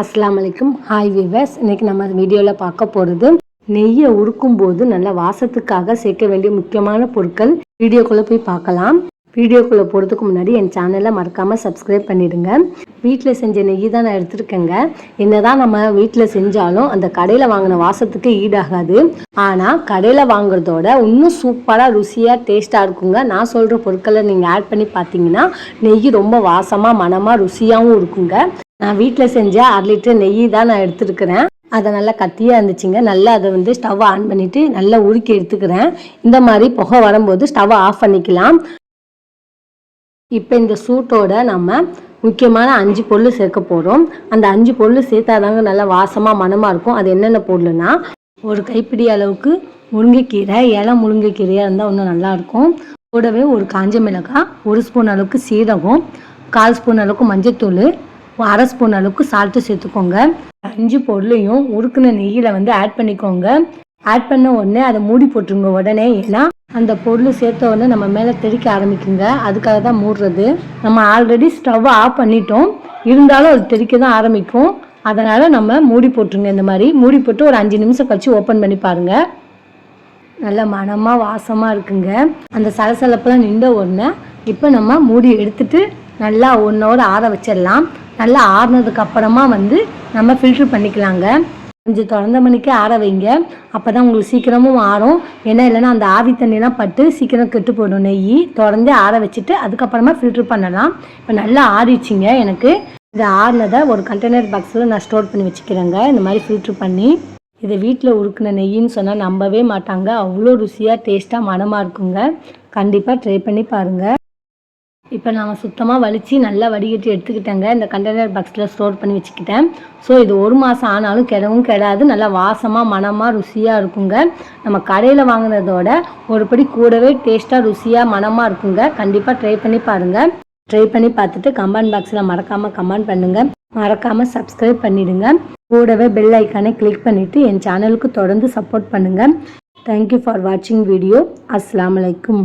அஸ்லாம் அலைக்கும். Hi viewers இன்னைக்கு நம்ம வீடியோவில் பார்க்க போகிறது நெய்யை உருக்கும் போது நல்ல வாசத்துக்காக சேர்க்க வேண்டிய முக்கியமான பொருட்கள். வீடியோக்குள்ளே போய் பார்க்கலாம். வீடியோக்குள்ளே போகிறதுக்கு முன்னாடி என் சேனலை மறக்காமல் சப்ஸ்கிரைப் பண்ணிடுங்க. வீட்டில் செஞ்ச நெய் தான் நான் எடுத்துருக்கேங்க. என்னதான் நம்ம வீட்டில் செஞ்சாலும் அந்த கடையில் வாங்கின வாசத்துக்கு ஈடாகாது. ஆனால் கடையில் வாங்குறதோட இன்னும் சூப்பராக ருசியாக டேஸ்ட்டாக இருக்குங்க. நான் சொல்கிற பொருட்களை நீங்கள் ஆட் பண்ணி பார்த்தீங்கன்னா நெய் ரொம்ப வாசமாக மனமாக ருசியாகவும் இருக்குங்க. நான் வீட்டில் செஞ்ச அரை லிட்டர் நெய் தான் நான் எடுத்துருக்கிறேன். அதை நல்லா கத்தியாக இருந்துச்சுங்க. நல்லா அதை வந்து ஸ்டவ் ஆன் பண்ணிவிட்டு நல்லா உருக்கி எடுத்துக்கிறேன். இந்த மாதிரி புகை வரும்போது ஸ்டவ்வை ஆஃப் பண்ணிக்கலாம். இப்போ இந்த சூட்டோட நம்ம முக்கியமான அஞ்சு பொருள் சேர்க்க போகிறோம் அந்த அஞ்சு பொருள் சேர்த்தாதாங்க நல்லா வாசமாக மனமாக இருக்கும். அது என்னென்ன பொருள்னா ஒரு கைப்பிடி அளவுக்கு முருங்கைக்கீரை இலை முருங்கைக்கீரையாக இருந்தால் இன்னும் நல்லாயிருக்கும் கூடவே ஒரு காஞ்ச மிளகாய் ஒரு ஸ்பூன் அளவுக்கு சீரகம் கால் ஸ்பூன் அளவுக்கு மஞ்சத்தூள் அரை ஸ்பூன் அளவுக்கு சால்ட்டு சேர்த்துக்கோங்க. அஞ்சு பொருளையும் உருக்குன நெய்யில் வந்து ஆட் பண்ணிக்கோங்க. ஆட் பண்ண உடனே அதை மூடி போட்டுருங்க உடனே. ஏன்னா அந்த பொருள் சேர்த்த உடனே நம்ம மேலே தெளிக்க ஆரம்பிக்குங்க. அதுக்காக தான் மூடுறது. நம்ம ஆல்ரெடி ஸ்டவ்வை ஆஃப் பண்ணிட்டோம். இருந்தாலும் அது தெளிக்க தான் ஆரம்பிக்கும். அதனால் நம்ம மூடி போட்டுருங்க இந்த மாதிரி. மூடி போட்டு ஒரு அஞ்சு நிமிஷம் கழிச்சு ஓப்பன் பண்ணி பாருங்கள் நல்ல மனமாக வாசமாக இருக்குங்க. அந்த சலசலப்பெல்லாம் நின்ற உடனே இப்போ நம்ம மூடி எடுத்துட்டு நல்லா ஒன்றோட ஆற வச்சிடலாம். நல்லா ஆறுனதுக்கு அப்புறமா வந்து நம்ம ஃபில்ட்ரு பண்ணிக்கலாங்க. கொஞ்சம் திறந்த மணிக்கே ஆற வைங்க. அப்போ தான் உங்களுக்கு சீக்கிரமும் ஆறும். ஏன்னா இல்லைன்னா அந்த ஆவி தண்ணியெலாம் பட்டு சீக்கிரம் கெட்டு போயிடும் நெய். தொடர்ந்து ஆற வச்சுட்டு அதுக்கப்புறமா ஃபில்ட்ரு பண்ணலாம். இப்போ நல்லா ஆறிச்சிங்க எனக்கு. இந்த ஆறுனதை ஒரு கண்டெய்னர் பாக்ஸில் நான் ஸ்டோர் பண்ணி வச்சுக்கிறேங்க. இந்த மாதிரி ஃபில்ட்ரு பண்ணி. இதை வீட்டில் உருக்குன நெய்யின்னு சொன்னால் நம்பவே மாட்டாங்க. அவ்வளோ ருசியாக டேஸ்ட்டாக மனமாக இருக்குங்க. கண்டிப்பாக ட்ரை பண்ணி பாருங்கள் இப்போ நான் சுத்தமாக வலித்து நல்லா வடிகட்டி எடுத்துக்கிட்டேங்க. இந்த கண்டெய்னர் பாக்ஸில் ஸ்டோர் பண்ணி வச்சுக்கிட்டேன். ஸோ இது ஒரு மாதம் ஆனாலும் கிடவும் கிடாது. நல்லா வாசமாக மனமாக ருசியாக இருக்குங்க. நம்ம கடையில் வாங்கினதோட ஒரு படி கூடவே டேஸ்ட்டாக ருசியாக மனமாக இருக்குங்க. கண்டிப்பாக ட்ரை பண்ணி பாருங்கள் ட்ரை பண்ணி பார்த்துட்டு கமெண்ட் பாக்ஸில் மறக்காமல் கமெண்ட் பண்ணுங்கள் மறக்காமல் சப்ஸ்கிரைப் பண்ணிடுங்க. கூடவே பெல் ஐக்கானை கிளிக் பண்ணிவிட்டு என் சேனலுக்கு தொடர்ந்து சப்போர்ட் பண்ணுங்கள் தேங்க்யூ ஃபார் வாட்சிங் வீடியோ அஸ்லாம் அலைக்கும்